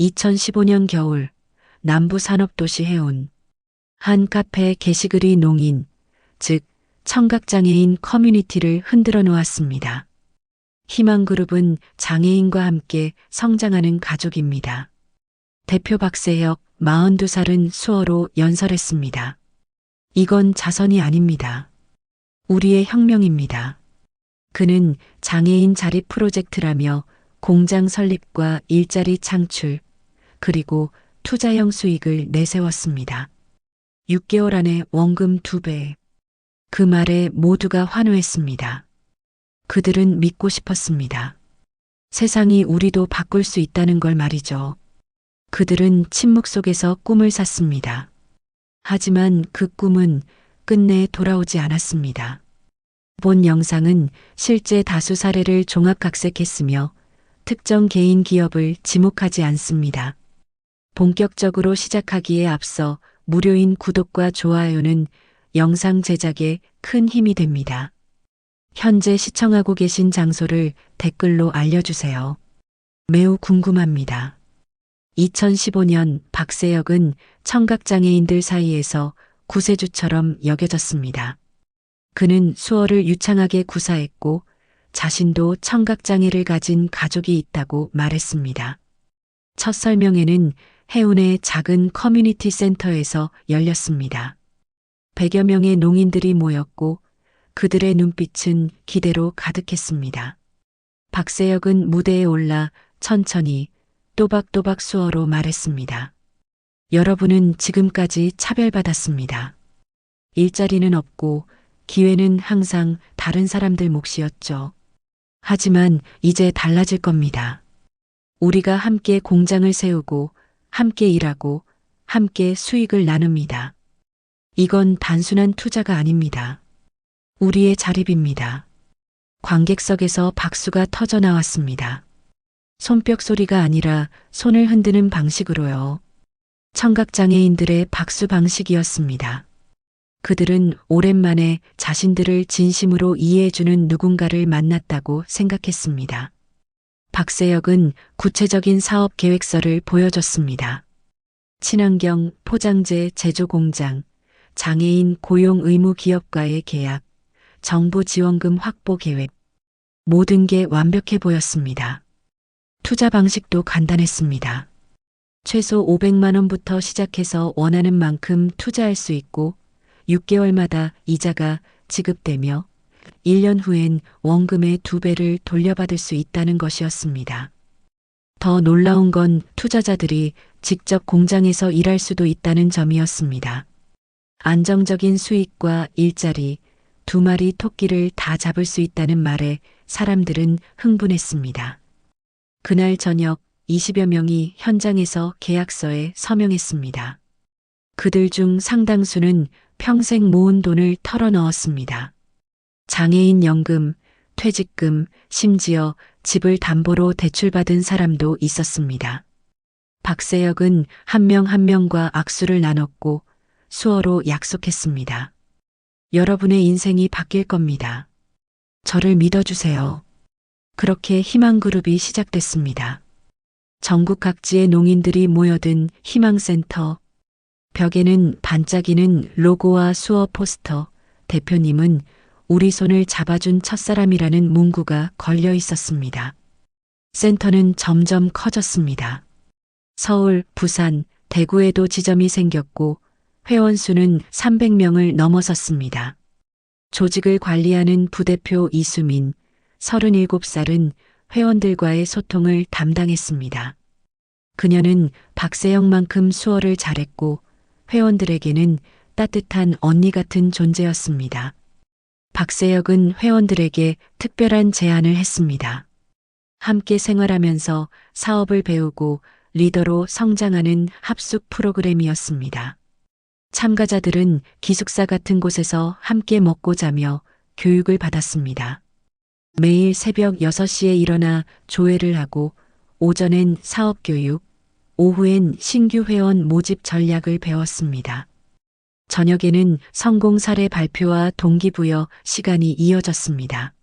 2015년 겨울 남부 산업도시 해운 한 카페 게시글이 농인, 즉 청각장애인 커뮤니티를 흔들어 놓았습니다. 희망그룹은 장애인과 함께 성장하는 가족입니다. 대표 박세혁 42살은 수어로 연설했습니다. 이건 자선이 아닙니다. 우리의 혁명입니다. 그는 장애인 자립 프로젝트라며 공장 설립과 일자리 창출, 그리고 투자형 수익을 내세웠습니다. 6개월 안에 원금 2배. 그 말에 모두가 환호했습니다. 그들은 믿고 싶었습니다. 세상이 우리도 바꿀 수 있다는 걸 말이죠. 그들은 침묵 속에서 꿈을 샀습니다. 하지만 그 꿈은 끝내 돌아오지 않았습니다. 본 영상은 실제 다수 사례를 종합 각색했으며 특정 개인 기업을 지목하지 않습니다. 본격적으로 시작하기에 앞서 무료인 구독과 좋아요는 영상 제작에 큰 힘이 됩니다. 현재 시청하고 계신 장소를 댓글로 알려주세요. 매우 궁금합니다. 2015년 박세혁은 청각장애인들 사이에서 구세주처럼 여겨졌습니다. 그는 수어를 유창하게 구사했고 자신도 청각장애를 가진 가족이 있다고 말했습니다. 첫 설명회는 해운의 작은 커뮤니티 센터에서 열렸습니다. 100여 명의 농인들이 모였고 그들의 눈빛은 기대로 가득했습니다. 박세혁은 무대에 올라 천천히 또박또박 수어로 말했습니다. 여러분은 지금까지 차별받았습니다. 일자리는 없고 기회는 항상 다른 사람들 몫이었죠. 하지만 이제 달라질 겁니다. 우리가 함께 공장을 세우고 함께 일하고 함께 수익을 나눕니다. 이건 단순한 투자가 아닙니다. 우리의 자립입니다. 관객석에서 박수가 터져 나왔습니다. 손뼉 소리가 아니라 손을 흔드는 방식으로요. 청각장애인들의 박수 방식이었습니다. 그들은 오랜만에 자신들을 진심으로 이해해주는 누군가를 만났다고 생각했습니다. 박세혁은 구체적인 사업 계획서를 보여줬습니다. 친환경 포장재 제조 공장, 장애인 고용 의무 기업과의 계약, 정부 지원금 확보 계획. 모든 게 완벽해 보였습니다. 투자 방식도 간단했습니다. 최소 500만 원부터 시작해서 원하는 만큼 투자할 수 있고 6개월마다 이자가 지급되며 1년 후엔 원금의 두 배를 돌려받을 수 있다는 것이었습니다. 더 놀라운 건 투자자들이 직접 공장에서 일할 수도 있다는 점이었습니다. 안정적인 수익과 일자리, 두 마리 토끼를 다 잡을 수 있다는 말에 사람들은 흥분했습니다. 그날 저녁 20여 명이 현장에서 계약서에 서명했습니다. 그들 중 상당수는 평생 모은 돈을 털어 넣었습니다. 장애인 연금, 퇴직금, 심지어 집을 담보로 대출받은 사람도 있었습니다. 박세혁은 한명한 명과 악수를 나눴고 수어로 약속했습니다. 여러분의 인생이 바뀔 겁니다. 저를 믿어주세요. 그렇게 희망그룹이 시작됐습니다. 전국 각지의 농인들이 모여든 희망센터. 벽에는 반짝이는 로고와 수어 포스터. 대표님은 우리 손을 잡아준 첫사람이라는 문구가 걸려 있었습니다. 센터는 점점 커졌습니다. 서울, 부산, 대구에도 지점이 생겼고 회원 수는 300명을 넘어섰습니다. 조직을 관리하는 부대표 이수민, 37살은 회원들과의 소통을 담당했습니다. 그녀는 박세영만큼 수어를 잘했고 회원들에게는 따뜻한 언니 같은 존재였습니다. 박세혁은 회원들에게 특별한 제안을 했습니다. 함께 생활하면서 사업을 배우고 리더로 성장하는 합숙 프로그램이었습니다. 참가자들은 기숙사 같은 곳에서 함께 먹고 자며 교육을 받았습니다. 매일 새벽 6시에 일어나 조회를 하고 오전엔 사업 교육, 오후엔 신규 회원 모집 전략을 배웠습니다. 저녁에는 성공 사례 발표와 동기부여 시간이 이어졌습니다.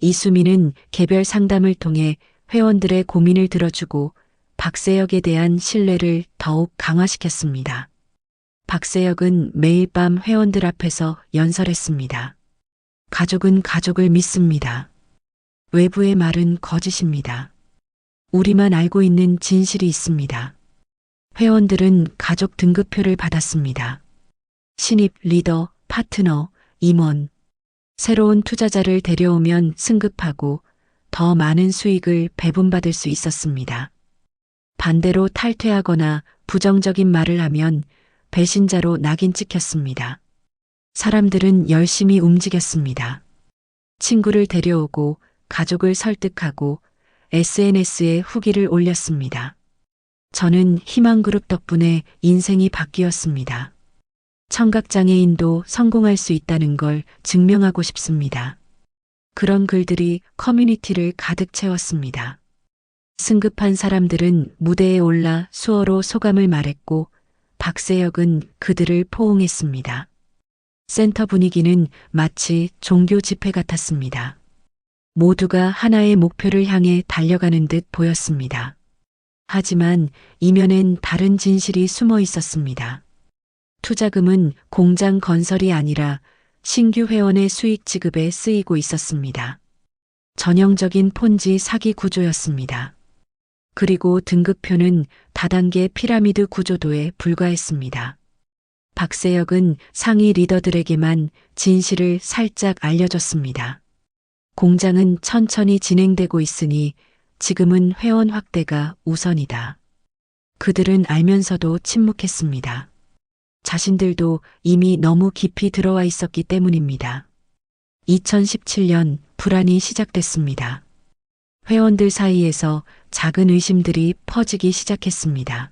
이수민은 개별 상담을 통해 회원들의 고민을 들어주고 박세혁에 대한 신뢰를 더욱 강화시켰습니다. 박세혁은 매일 밤 회원들 앞에서 연설했습니다. 가족은 가족을 믿습니다. 외부의 말은 거짓입니다. 우리만 알고 있는 진실이 있습니다. 회원들은 가족 등급표를 받았습니다. 신입 리더, 파트너, 임원. 새로운 투자자를 데려오면 승급하고 더 많은 수익을 배분받을 수 있었습니다. 반대로 탈퇴하거나 부정적인 말을 하면 배신자로 낙인 찍혔습니다. 사람들은 열심히 움직였습니다. 친구를 데려오고 가족을 설득하고 SNS에 후기를 올렸습니다. 저는 희망그룹 덕분에 인생이 바뀌었습니다. 청각장애인도 성공할 수 있다는 걸 증명하고 싶습니다. 그런 글들이 커뮤니티를 가득 채웠습니다. 승급한 사람들은 무대에 올라 수어로 소감을 말했고 박세혁은 그들을 포옹했습니다. 센터 분위기는 마치 종교 집회 같았습니다. 모두가 하나의 목표를 향해 달려가는 듯 보였습니다. 하지만 이면엔 다른 진실이 숨어 있었습니다. 투자금은 공장 건설이 아니라 신규 회원의 수익 지급에 쓰이고 있었습니다. 전형적인 폰지 사기 구조였습니다. 그리고 등급표는 다단계 피라미드 구조도에 불과했습니다. 박세혁은 상위 리더들에게만 진실을 살짝 알려줬습니다. 공장은 천천히 진행되고 있으니 지금은 회원 확대가 우선이다. 그들은 알면서도 침묵했습니다. 자신들도 이미 너무 깊이 들어와 있었기 때문입니다. 2017년 불안이 시작됐습니다. 회원들 사이에서 작은 의심들이 퍼지기 시작했습니다.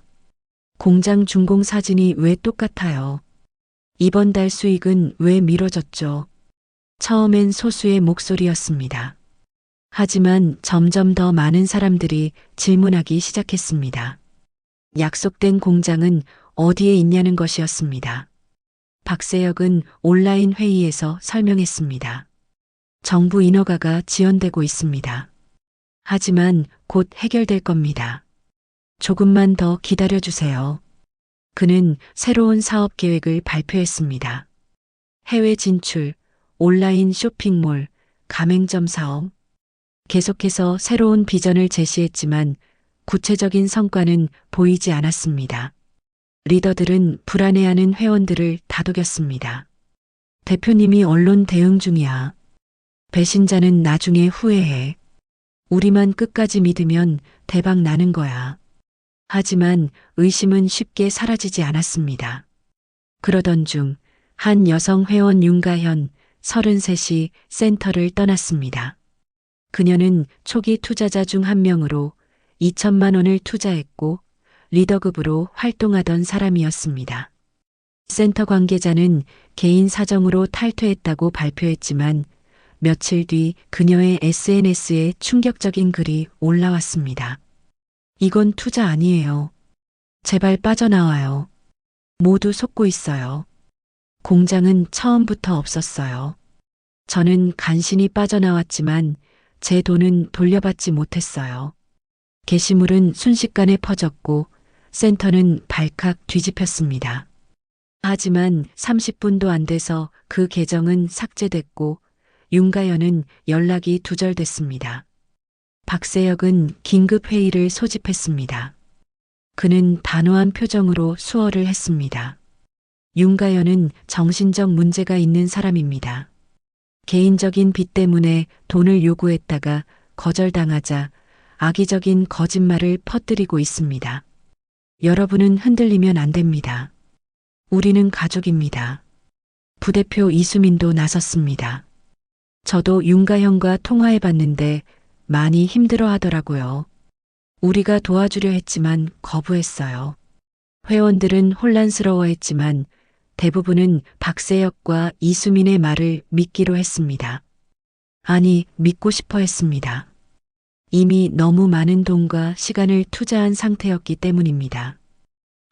공장 준공 사진이 왜 똑같아요? 이번 달 수익은 왜 미뤄졌죠? 처음엔 소수의 목소리였습니다. 하지만 점점 더 많은 사람들이 질문하기 시작했습니다. 약속된 공장은 어디에 있냐는 것이었습니다. 박세혁은 온라인 회의에서 설명했습니다. 정부 인허가가 지연되고 있습니다. 하지만 곧 해결될 겁니다. 조금만 더 기다려 주세요. 그는 새로운 사업 계획을 발표했습니다. 해외 진출, 온라인 쇼핑몰, 가맹점 사업. 계속해서 새로운 비전을 제시했지만 구체적인 성과는 보이지 않았습니다. 리더들은 불안해하는 회원들을 다독였습니다. 대표님이 언론 대응 중이야. 배신자는 나중에 후회해. 우리만 끝까지 믿으면 대박 나는 거야. 하지만 의심은 쉽게 사라지지 않았습니다. 그러던 중 한 여성 회원 윤가현 33이 센터를 떠났습니다. 그녀는 초기 투자자 중 한 명으로 2천만 원을 투자했고 리더급으로 활동하던 사람이었습니다. 센터 관계자는 개인 사정으로 탈퇴했다고 발표했지만 며칠 뒤 그녀의 SNS에 충격적인 글이 올라왔습니다. 이건 투자 아니에요. 제발 빠져나와요. 모두 속고 있어요. 공장은 처음부터 없었어요. 저는 간신히 빠져나왔지만 제 돈은 돌려받지 못했어요. 게시물은 순식간에 퍼졌고 센터는 발칵 뒤집혔습니다. 하지만 30분도 안 돼서 그 계정은 삭제됐고 윤가연은 연락이 두절됐습니다. 박세혁은 긴급 회의를 소집했습니다. 그는 단호한 표정으로 수어를 했습니다. 윤가연은 정신적 문제가 있는 사람입니다. 개인적인 빚 때문에 돈을 요구했다가 거절당하자 악의적인 거짓말을 퍼뜨리고 있습니다. 여러분은 흔들리면 안 됩니다. 우리는 가족입니다. 부대표 이수민도 나섰습니다. 저도 윤가형과 통화해 봤는데 많이 힘들어 하더라고요. 우리가 도와주려 했지만 거부했어요. 회원들은 혼란스러워 했지만 대부분은 박세혁과 이수민의 말을 믿기로 했습니다. 아니, 믿고 싶어 했습니다. 이미 너무 많은 돈과 시간을 투자한 상태였기 때문입니다.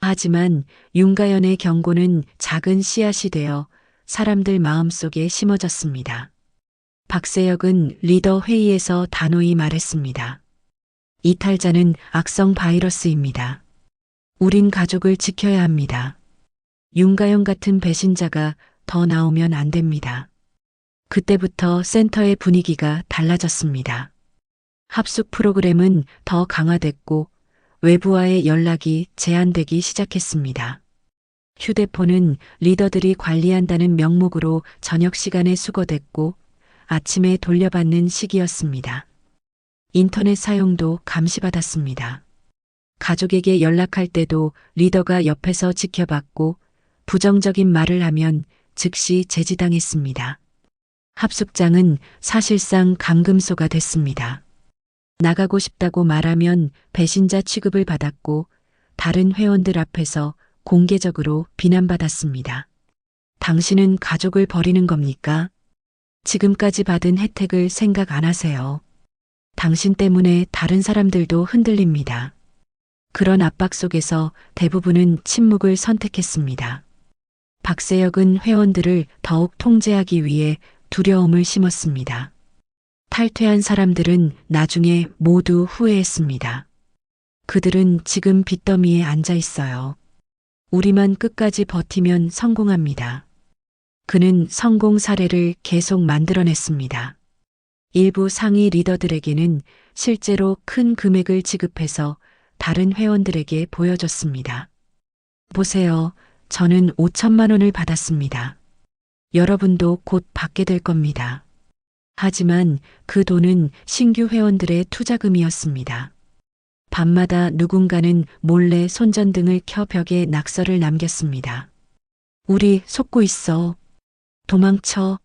하지만 윤가연의 경고는 작은 씨앗이 되어 사람들 마음속에 심어졌습니다. 박세혁은 리더 회의에서 단호히 말했습니다. 이탈자는 악성 바이러스입니다. 우린 가족을 지켜야 합니다. 윤가영 같은 배신자가 더 나오면 안 됩니다. 그때부터 센터의 분위기가 달라졌습니다. 합숙 프로그램은 더 강화됐고 외부와의 연락이 제한되기 시작했습니다. 휴대폰은 리더들이 관리한다는 명목으로 저녁 시간에 수거됐고 아침에 돌려받는 시기였습니다. 인터넷 사용도 감시받았습니다. 가족에게 연락할 때도 리더가 옆에서 지켜봤고 부정적인 말을 하면 즉시 제지당했습니다. 합숙장은 사실상 감금소가 됐습니다. 나가고 싶다고 말하면 배신자 취급을 받았고 다른 회원들 앞에서 공개적으로 비난받았습니다. 당신은 가족을 버리는 겁니까? 지금까지 받은 혜택을 생각 안 하세요. 당신 때문에 다른 사람들도 흔들립니다. 그런 압박 속에서 대부분은 침묵을 선택했습니다. 박세혁은 회원들을 더욱 통제하기 위해 두려움을 심었습니다. 탈퇴한 사람들은 나중에 모두 후회했습니다. 그들은 지금 빚더미에 앉아 있어요. 우리만 끝까지 버티면 성공합니다. 그는 성공 사례를 계속 만들어냈습니다. 일부 상위 리더들에게는 실제로 큰 금액을 지급해서 다른 회원들에게 보여줬습니다. 보세요. 저는 5천만 원을 받았습니다. 여러분도 곧 받게 될 겁니다. 하지만 그 돈은 신규 회원들의 투자금이었습니다. 밤마다 누군가는 몰래 손전등을 켜 벽에 낙서를 남겼습니다. 우리 속고 있어. 도망쳐.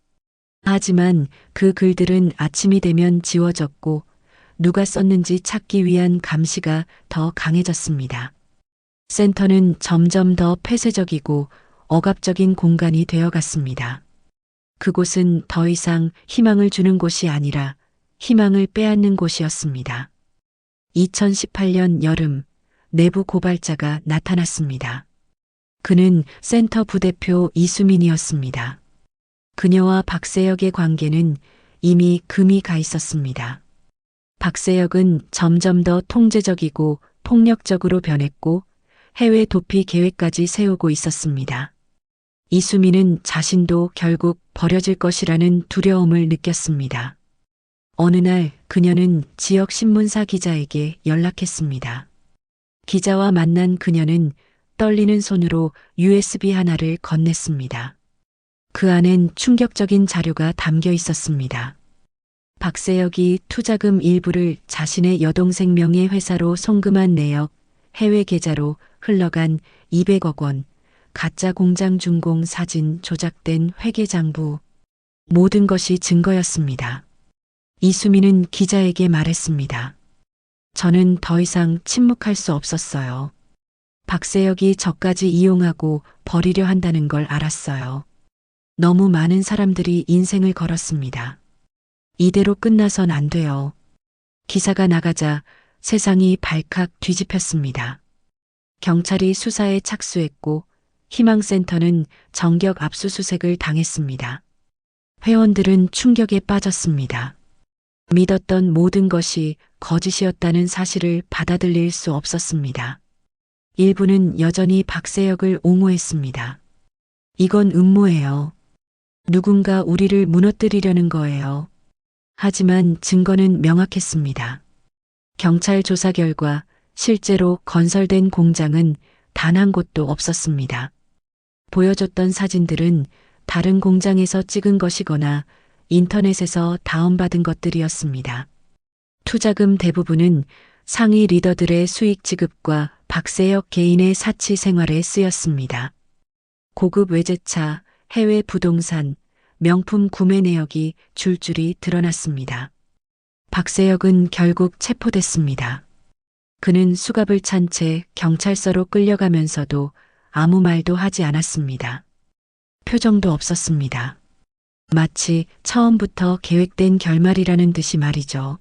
하지만 그 글들은 아침이 되면 지워졌고 누가 썼는지 찾기 위한 감시가 더 강해졌습니다. 센터는 점점 더 폐쇄적이고 억압적인 공간이 되어갔습니다. 그곳은 더 이상 희망을 주는 곳이 아니라 희망을 빼앗는 곳이었습니다. 2018년 여름 내부 고발자가 나타났습니다. 그는 센터 부대표 이수민이었습니다. 그녀와 박세혁의 관계는 이미 금이 가 있었습니다. 박세혁은 점점 더 통제적이고 폭력적으로 변했고 해외 도피 계획까지 세우고 있었습니다. 이수민은 자신도 결국 버려질 것이라는 두려움을 느꼈습니다. 어느 날 그녀는 지역 신문사 기자에게 연락했습니다. 기자와 만난 그녀는 떨리는 손으로 USB 하나를 건넸습니다. 그 안엔 충격적인 자료가 담겨 있었습니다. 박세혁이 투자금 일부를 자신의 여동생 명의 회사로 송금한 내역, 해외 계좌로 흘러간 200억 원, 가짜 공장 준공 사진 조작된 회계장부, 모든 것이 증거였습니다. 이수민은 기자에게 말했습니다. 저는 더 이상 침묵할 수 없었어요. 박세혁이 저까지 이용하고 버리려 한다는 걸 알았어요. 너무 많은 사람들이 인생을 걸었습니다. 이대로 끝나선 안 돼요. 기사가 나가자 세상이 발칵 뒤집혔습니다. 경찰이 수사에 착수했고 희망센터는 정격 압수수색을 당했습니다. 회원들은 충격에 빠졌습니다. 믿었던 모든 것이 거짓이었다는 사실을 받아들일 수 없었습니다. 일부는 여전히 박세혁을 옹호했습니다. 이건 음모예요. 누군가 우리를 무너뜨리려는 거예요. 하지만 증거는 명확했습니다. 경찰 조사 결과 실제로 건설된 공장은 단 한 곳도 없었습니다. 보여줬던 사진들은 다른 공장에서 찍은 것이거나 인터넷에서 다운받은 것들이었습니다. 투자금 대부분은 상위 리더들의 수익 지급과 박세혁 개인의 사치 생활에 쓰였습니다. 고급 외제차, 해외 부동산, 명품 구매 내역이 줄줄이 드러났습니다. 박세혁은 결국 체포됐습니다. 그는 수갑을 찬 채 경찰서로 끌려가면서도 아무 말도 하지 않았습니다. 표정도 없었습니다. 마치 처음부터 계획된 결말이라는 듯이 말이죠.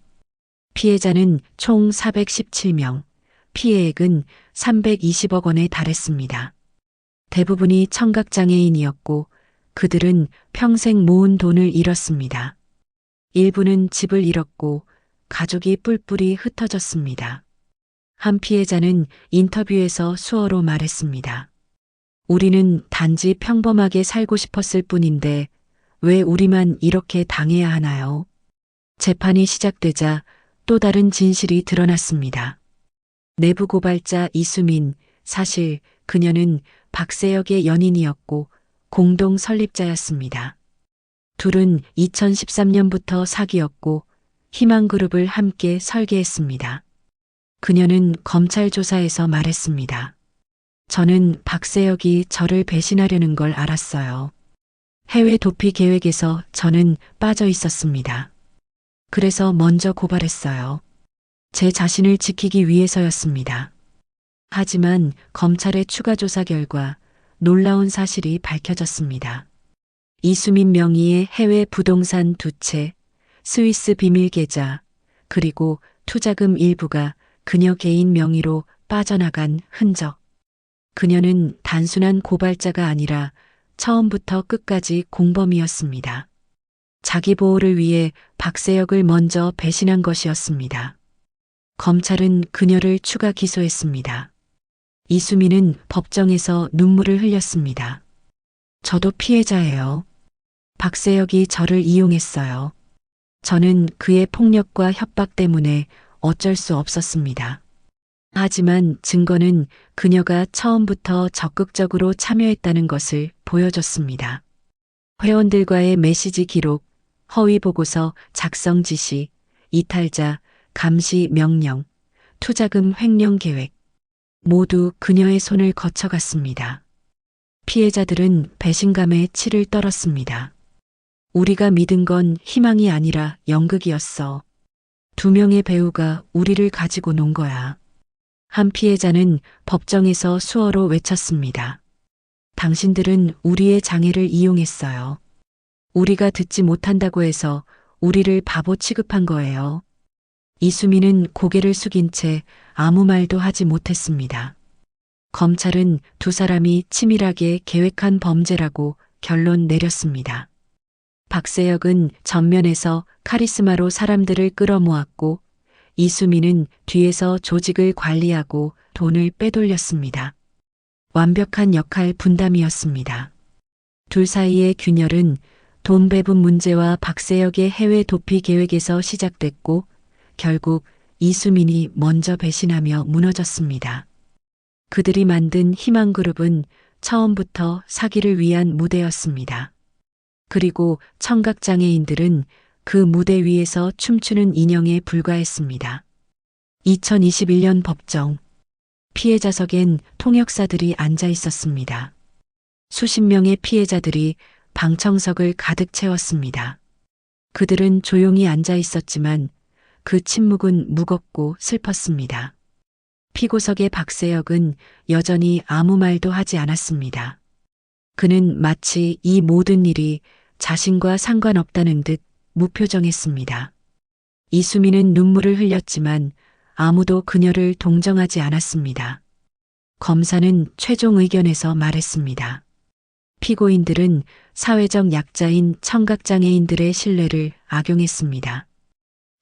피해자는 총 417명, 피해액은 320억 원에 달했습니다. 대부분이 청각장애인이었고 그들은 평생 모은 돈을 잃었습니다. 일부는 집을 잃었고 가족이 뿔뿔이 흩어졌습니다. 한 피해자는 인터뷰에서 수어로 말했습니다. 우리는 단지 평범하게 살고 싶었을 뿐인데 왜 우리만 이렇게 당해야 하나요? 재판이 시작되자 또 다른 진실이 드러났습니다. 내부 고발자 이수민, 사실 그녀는 박세혁의 연인이었고 공동 설립자였습니다. 둘은 2013년부터 사귀었고 희망그룹을 함께 설계했습니다. 그녀는 검찰 조사에서 말했습니다. 저는 박세혁이 저를 배신하려는 걸 알았어요. 해외 도피 계획에서 저는 빠져 있었습니다. 그래서 먼저 고발했어요. 제 자신을 지키기 위해서였습니다. 하지만 검찰의 추가 조사 결과 놀라운 사실이 밝혀졌습니다. 이수민 명의의 해외 부동산 두 채, 스위스 비밀 계좌, 그리고 투자금 일부가 그녀 개인 명의로 빠져나간 흔적. 그녀는 단순한 고발자가 아니라 처음부터 끝까지 공범이었습니다. 자기 보호를 위해 박세혁을 먼저 배신한 것이었습니다. 검찰은 그녀를 추가 기소했습니다. 이수민은 법정에서 눈물을 흘렸습니다. 저도 피해자예요. 박세혁이 저를 이용했어요. 저는 그의 폭력과 협박 때문에 어쩔 수 없었습니다. 하지만 증거는 그녀가 처음부터 적극적으로 참여했다는 것을 보여줬습니다. 회원들과의 메시지 기록, 허위 보고서 작성 지시, 이탈자, 감시 명령, 투자금 횡령 계획, 모두 그녀의 손을 거쳐갔습니다. 피해자들은 배신감에 치를 떨었습니다. 우리가 믿은 건 희망이 아니라 연극이었어. 두 명의 배우가 우리를 가지고 논 거야. 한 피해자는 법정에서 수어로 외쳤습니다. 당신들은 우리의 장애를 이용했어요. 우리가 듣지 못한다고 해서 우리를 바보 취급한 거예요. 이수민은 고개를 숙인 채 아무 말도 하지 못했습니다. 검찰은 두 사람이 치밀하게 계획한 범죄라고 결론 내렸습니다. 박세혁은 전면에서 카리스마로 사람들을 끌어모았고 이수민은 뒤에서 조직을 관리하고 돈을 빼돌렸습니다. 완벽한 역할 분담이었습니다. 둘 사이의 균열은 돈 배분 문제와 박세혁의 해외 도피 계획에서 시작됐고 결국 이수민이 먼저 배신하며 무너졌습니다. 그들이 만든 희망그룹은 처음부터 사기를 위한 무대였습니다. 그리고 청각장애인들은 그 무대 위에서 춤추는 인형에 불과했습니다. 2021년 법정. 피해자석엔 통역사들이 앉아 있었습니다. 수십 명의 피해자들이 방청석을 가득 채웠습니다. 그들은 조용히 앉아 있었지만 그 침묵은 무겁고 슬펐습니다. 피고석의 박세혁은 여전히 아무 말도 하지 않았습니다. 그는 마치 이 모든 일이 자신과 상관없다는 듯 무표정했습니다. 이수민은 눈물을 흘렸지만 아무도 그녀를 동정하지 않았습니다. 검사는 최종 의견에서 말했습니다. 피고인들은 사회적 약자인 청각장애인들의 신뢰를 악용했습니다.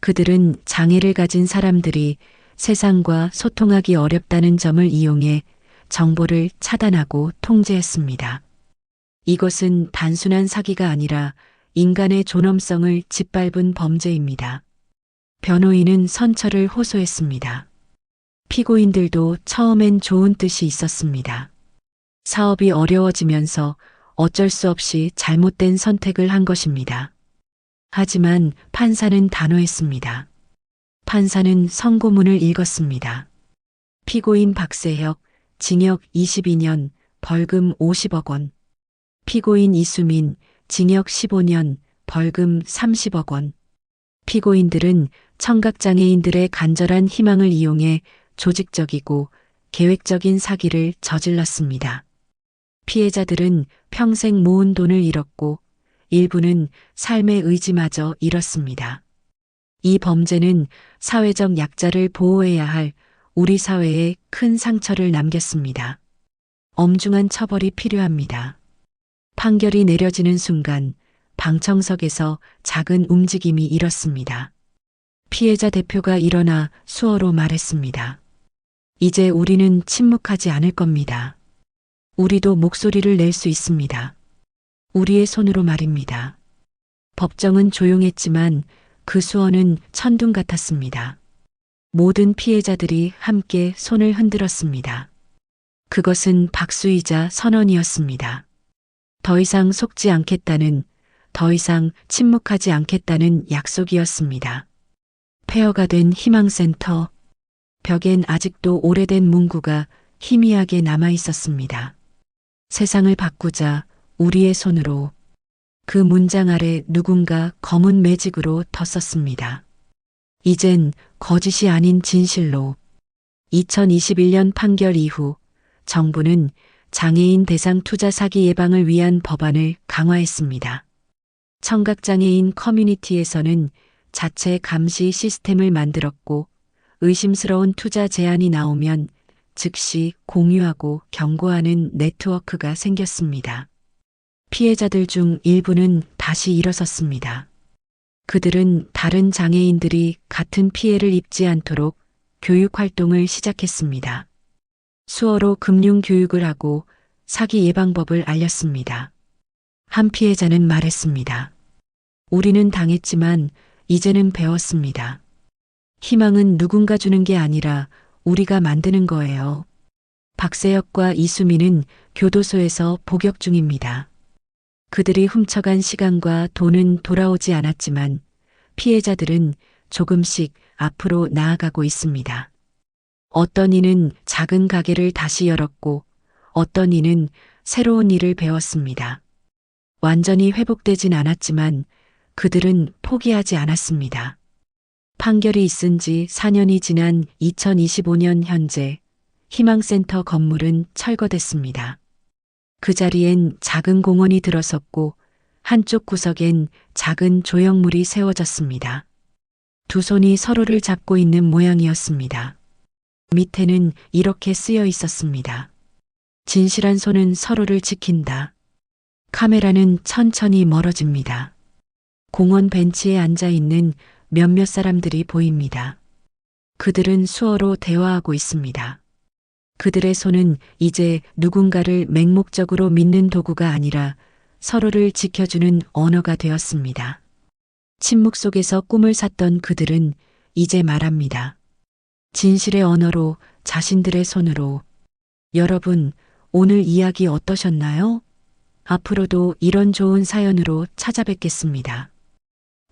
그들은 장애를 가진 사람들이 세상과 소통하기 어렵다는 점을 이용해 정보를 차단하고 통제했습니다. 이것은 단순한 사기가 아니라 인간의 존엄성을 짓밟은 범죄입니다. 변호인은 선처를 호소했습니다. 피고인들도 처음엔 좋은 뜻이 있었습니다. 사업이 어려워지면서 어쩔 수 없이 잘못된 선택을 한 것입니다. 하지만 판사는 단호했습니다. 판사는 선고문을 읽었습니다. 피고인 박세혁, 징역 22년, 벌금 50억 원. 피고인 이수민, 징역 15년, 벌금 30억 원. 피고인들은 청각장애인들의 간절한 희망을 이용해 조직적이고 계획적인 사기를 저질렀습니다. 피해자들은 평생 모은 돈을 잃었고 일부는 삶의 의지마저 잃었습니다. 이 범죄는 사회적 약자를 보호해야 할 우리 사회에 큰 상처를 남겼습니다. 엄중한 처벌이 필요합니다. 판결이 내려지는 순간 방청석에서 작은 움직임이 일었습니다. 피해자 대표가 일어나 수어로 말했습니다. 이제 우리는 침묵하지 않을 겁니다. 우리도 목소리를 낼 수 있습니다. 우리의 손으로 말입니다. 법정은 조용했지만 그 수어는 천둥 같았습니다. 모든 피해자들이 함께 손을 흔들었습니다. 그것은 박수이자 선언이었습니다. 더 이상 속지 않겠다는, 더 이상 침묵하지 않겠다는 약속이었습니다. 폐허가 된 희망센터. 벽엔 아직도 오래된 문구가 희미하게 남아 있었습니다. 세상을 바꾸자 우리의 손으로 그 문장 아래 누군가 검은 매직으로 덧썼습니다. 이젠 거짓이 아닌 진실로 2021년 판결 이후 정부는 장애인 대상 투자 사기 예방을 위한 법안을 강화했습니다. 청각장애인 커뮤니티에서는 자체 감시 시스템을 만들었고 의심스러운 투자 제안이 나오면 즉시 공유하고 경고하는 네트워크가 생겼습니다. 피해자들 중 일부는 다시 일어섰습니다. 그들은 다른 장애인들이 같은 피해를 입지 않도록 교육 활동을 시작했습니다. 수어로 금융 교육을 하고 사기 예방법을 알렸습니다. 한 피해자는 말했습니다. 우리는 당했지만 이제는 배웠습니다. 희망은 누군가 주는 게 아니라 우리가 만드는 거예요. 박세혁과 이수민은 교도소에서 복역 중입니다. 그들이 훔쳐간 시간과 돈은 돌아오지 않았지만 피해자들은 조금씩 앞으로 나아가고 있습니다. 어떤 이는 작은 가게를 다시 열었고 어떤 이는 새로운 일을 배웠습니다. 완전히 회복되진 않았지만 그들은 포기하지 않았습니다. 판결이 있은 지 4년이 지난 2025년 현재 희망센터 건물은 철거됐습니다. 그 자리엔 작은 공원이 들어섰고 한쪽 구석엔 작은 조형물이 세워졌습니다. 두 손이 서로를 잡고 있는 모양이었습니다. 밑에는 이렇게 쓰여 있었습니다. 진실한 손은 서로를 지킨다. 카메라는 천천히 멀어집니다. 공원 벤치에 앉아 있는 몇몇 사람들이 보입니다. 그들은 수어로 대화하고 있습니다. 그들의 손은 이제 누군가를 맹목적으로 믿는 도구가 아니라 서로를 지켜주는 언어가 되었습니다. 침묵 속에서 꿈을 샀던 그들은 이제 말합니다. 진실의 언어로 자신들의 손으로. 여러분, 오늘 이야기 어떠셨나요? 앞으로도 이런 좋은 사연으로 찾아뵙겠습니다.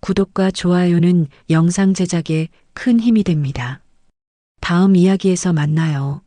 구독과 좋아요는 영상 제작에 큰 힘이 됩니다. 다음 이야기에서 만나요.